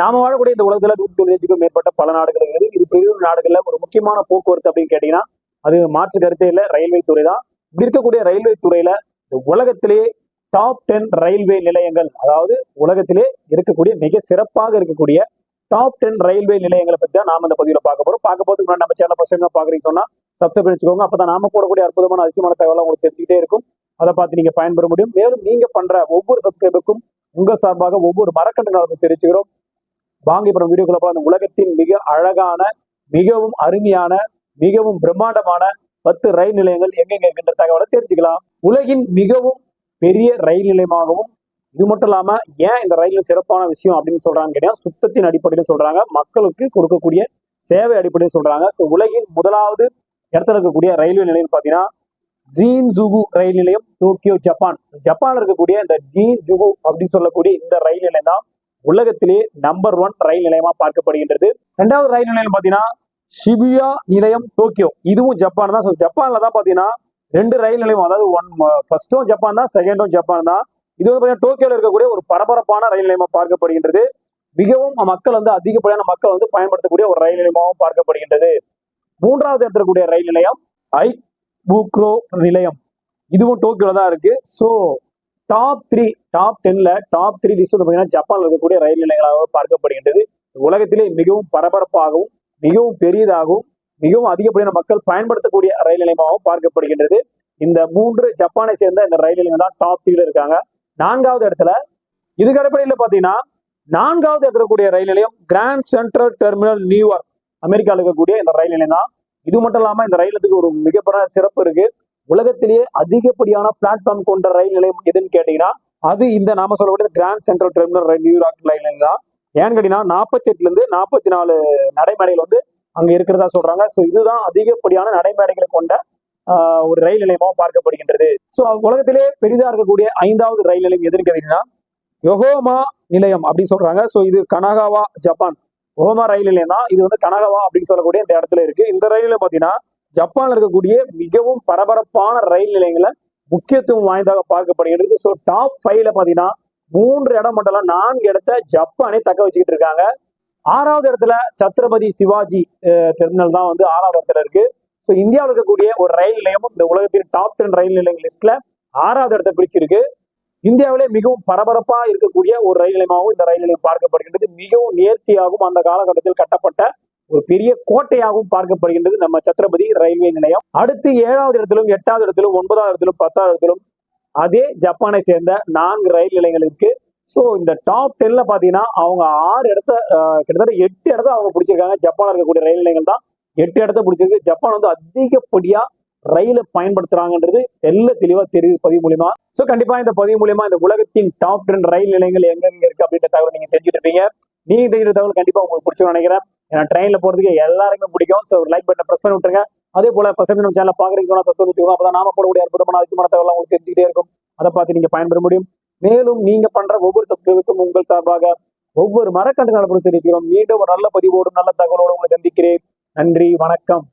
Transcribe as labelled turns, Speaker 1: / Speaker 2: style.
Speaker 1: நாம வாழக்கூடிய இந்த உலகத்துல நூத்தி தொண்ணூறுக்கும் மேற்பட்ட பல நாடுகள் இருக்குது. இது பெரிய நாடுகள்ல ஒரு முக்கியமான போக்குவரத்து அப்படின்னு கேட்டீங்கன்னா அது மாற்று கருத்தே இல்ல. ரயில்வே துறை தான். இப்படி இருக்கக்கூடிய ரயில்வே துறையில உலகத்திலேயே டாப் டென் ரயில்வே நிலையங்கள் அதாவது உலகத்திலே இருக்கக்கூடிய மிக சிறப்பாக இருக்கக்கூடிய டாப் டென் ரயில்வே நிலையங்களை பத்தி தான் நாம இந்த பதிவுல பார்க்க போறோம். பார்க்க போறதுக்கு முன்னாடி நம்ம சேனல் பசங்க பாக்குறீங்க சொன்னா சப்ஸ்கிரைப் பண்ணி அப்போ அப்பதான் நாம போடக்கூடிய அற்புதமான அதிசயமான தகவலை உங்களுக்கு தெரிஞ்சுக்கிட்டே இருக்கும். அதை பார்த்து நீங்க பயன்பெற முடியும். மேலும் நீங்க பண்ற ஒவ்வொரு சப்ஸ்கிரைபுக்கும் உங்கள் சார்பாக ஒவ்வொரு மரக்கன்று நடந்து தெரிவிச்சுக்கிறோம். வாங்கி படம் வீடியோக்குள்ள அந்த உலகத்தின் மிக அழகான மிகவும் அருமையான மிகவும் பிரம்மாண்டமான பத்து ரயில் நிலையங்கள் எங்கெங்க இருக்கின்ற தகவலை தெரிஞ்சுக்கலாம். உலகின் மிகவும் பெரிய ரயில் நிலையமாகவும் இது மட்டும் இல்லாம ஏன் இந்த ரயில் சிறப்பான விஷயம் அப்படின்னு சொல்றாங்க கேட்டீங்கன்னா சுத்தத்தின் அடிப்படையில் சொல்றாங்க. மக்களுக்கு கொடுக்கக்கூடிய சேவை அடிப்படையில் சொல்றாங்க. ஸோ உலகின் முதலாவது இடத்துல இருக்கக்கூடிய ரயில்வே நிலையம் பார்த்தீங்கன்னா ஜீன் ஜுகு ரயில் நிலையம் டோக்கியோ ஜப்பான். ஜப்பான்ல இருக்கக்கூடிய இந்த ஜீன் ஜுகு அப்படின்னு சொல்லக்கூடிய இந்த ரயில் நிலையம் தான் உலகத்திலே நம்பர் ஒன் ரயில் நிலையமா பார்க்கப்படுகின்றது. ரெண்டாவது ரயில் நிலையம் பார்த்தீங்கன்னா ஷிபியா நிலையம் டோக்கியோ. இதுவும் ஜப்பான் தான். ஸோ ஜப்பான்ல தான் பார்த்தீங்கன்னா ரெண்டு ரயில் நிலையம் அதாவது ஒன் ஃபர்ஸ்டும் uh, ஜப்பான் தான் செகண்டும் ஜப்பான் தான். இது வந்து பாத்தீங்கன்னா டோக்கியோல இருக்கக்கூடிய ஒரு பரபரப்பான ரயில் நிலையமா பார்க்கப்படுகின்றது. மிகவும் மக்கள் வந்து அதிகப்படியான மக்கள் வந்து பயன்படுத்தக்கூடிய ஒரு ரயில் நிலையமாகவும் பார்க்கப்படுகின்றது. மூன்றாவது இடத்துல இருக்கக்கூடிய ரயில் நிலையம் ஐ பூக்ரோ நிலையம். இதுவும் டோக்கியோல தான் இருக்கு. ஸோ டாப் த்ரீ டாப் டென்ல டாப் த்ரீ லிஸ்ட் பார்த்தீங்கன்னா ஜப்பான்ல இருக்கக்கூடிய ரயில் நிலையங்களாக பார்க்கப்படுகின்றது. உலகத்திலே மிகவும் பரபரப்பாகவும் மிகவும் பெரியதாகவும் மிகவும் அதிகப்படியான மக்கள் பயன்படுத்தக்கூடிய ரயில் நிலையமாகவும் பார்க்கப்படுகின்றது. இந்த மூன்று ஜப்பானை சேர்ந்த இந்த ரயில் நிலையம் தான் டாப் த்ரீல இருக்காங்க. நான்காவது இடத்துல இதுக்கு அடிப்படையில் பார்த்தீங்கன்னா நான்காவது இடத்துல இருக்கக்கூடிய ரயில் நிலையம் கிராண்ட் சென்ட்ரல் டெர்மினல் நியூயார்க் அமெரிக்காவில் இருக்கக்கூடிய இந்த ரயில் நிலையம் தான். இது மட்டும் இல்லாமல் இந்த ரயிலத்துக்கு ஒரு மிகப்பெரிய சிறப்பு இருக்கு. உலகத்திலேயே அதிகப்படியான பிளாட்ஃபார்ம் கொண்ட ரயில் நிலையம் எதுன்னு கேட்டீங்கன்னா அது இந்த நாம சொல்லக்கூடிய கிராண்ட் சென்ட்ரல் டெர்மினல் ரயில் நியூயார்க் ரயில் நிலையம் தான். ஏன்னு கேட்டீங்கன்னா நாற்பத்தி எட்டுல இருந்து நாற்பத்தி நாலு நடைமேடைகள் வந்து அங்க இருக்கிறதா சொல்றாங்க. ஸோ இதுதான் அதிகப்படியான நடைமேடைகளை கொண்ட ஆஹ், ஒரு ரயில் நிலையமாக பார்க்கப்படுகின்றது. ஸோ உலகத்திலே பெரிதா இருக்கக்கூடிய ஐந்தாவது ரயில் நிலையம் எதுன்னு கேட்டீங்கன்னா யொகோமா நிலையம் அப்படின்னு சொல்றாங்க. ஸோ இது கனகாவா ஜப்பான். யோகோமா ரயில் நிலையம் தான். இது வந்து கனகாவா அப்படின்னு சொல்லக்கூடிய இந்த இடத்துல இருக்கு. இந்த ரயில் பாத்தீங்கன்னா பார்த்தீங்கன்னா ஜப்பான்ல இருக்கக்கூடிய மிகவும் பரபரப்பான ரயில் நிலையங்களை முக்கியத்துவம் வாய்ந்ததாக பார்க்கப்படுகிறது. ஸோ டாப் ஃபைவ்ல பார்த்தீங்கன்னா மூன்று இடம் மட்டும் நான்கு இடத்த ஜப்பானே தக்க வச்சுக்கிட்டு இருக்காங்க. ஆறாவது இடத்துல சத்ரபதி சிவாஜி டெர்மினல் தான் வந்து ஆறாவது இடத்துல இருக்கு. ஸோ இந்தியாவில் இருக்கக்கூடிய ஒரு ரயில் நிலையமும் இந்த உலகத்தின் டாப் டென் ரயில் நிலையங்கள் லிஸ்ட்ல ஆறாவது இடத்தை பிடிச்சிருக்கு. இந்தியாவிலே மிகவும் பரபரப்பாக இருக்கக்கூடிய ஒரு ரயில் நிலையமாகவும் இந்த ரயில் நிலையம் பார்க்கப்படுகின்றது. மிகவும் நேர்த்தியாகவும் அந்த காலகட்டத்தில் கட்டப்பட்ட ஒரு பெரிய கோட்டையாகவும் பார்க்கப்படுகின்றது நம்ம சத்ரபதி ரயில்வே நிலையம். அடுத்து ஏழாவது இடத்திலும் எட்டாவது இடத்திலும் ஒன்பதாவது இடத்திலும் பத்தாவது இடத்திலும் அதே ஜப்பானை சேர்ந்த நான்கு ரயில் நிலையங்கள் இருக்கு. ஸோ இந்த டாப் டென்ல பாத்தீங்கன்னா அவங்க ஆறு இடத்த கிட்டத்தட்ட எட்டு இடத்த அவங்க பிடிச்சிருக்காங்க. ஜப்பானில் இருக்கக்கூடிய ரயில் நிலையங்கள் தான் எட்டு இடத்த பிடிச்சிருக்கு. ஜப்பான் வந்து அதிகப்படியா ரயிலை பயன்படுத்துறாங்கன்றது எல்லா தெளிவா தெரியுது பதிவு மூலியமா. ஸோ கண்டிப்பா இந்த பதிவு மூலியமா இந்த உலகத்தின் டாப் டென் ரயில் நிலையங்கள் எங்கெங்க இருக்கு அப்படின்ற தகவல் நீங்க தெரிஞ்சுட்டு இருப்பீங்க. நீங்க தெரிஞ்ச தகவல் கண்டிப்பா உங்களுக்கு பிடிச்சுன்னு நினைக்கிறேன். ஏன்னா ட்ரெயின்ல போறதுக்கு எல்லாருக்குமே பிடிக்கும். ஸோ லைக் பட்டனை ப்ரெஸ் பண்ணி விட்டுருங்க. அதே போல ஃபர்ஸ்ட் நம்ம சேனல் பாக்குறீங்கன்னா சத்தம் வச்சுக்கோங்க. அப்பதான் நாம போடக்கூடிய அற்புதமான அவசியமான தகவல் உங்களுக்கு தெரிஞ்சுக்கிட்டே இருக்கும். அதை பார்த்து நீங்க பயன்பெற முடியும். மேலும் நீங்க பண்ற ஒவ்வொரு சப்ஸ்கிரைபுக்கும் உங்கள் சார்பாக ஒவ்வொரு மரக்கன்று நடப்பு தெரிவிக்கிறோம் மீண்டும் ஒரு நல்ல பதிவோடும் நல்ல தகவலோடு உங்களை சந்திக்கிறேன். நன்றி வணக்கம்.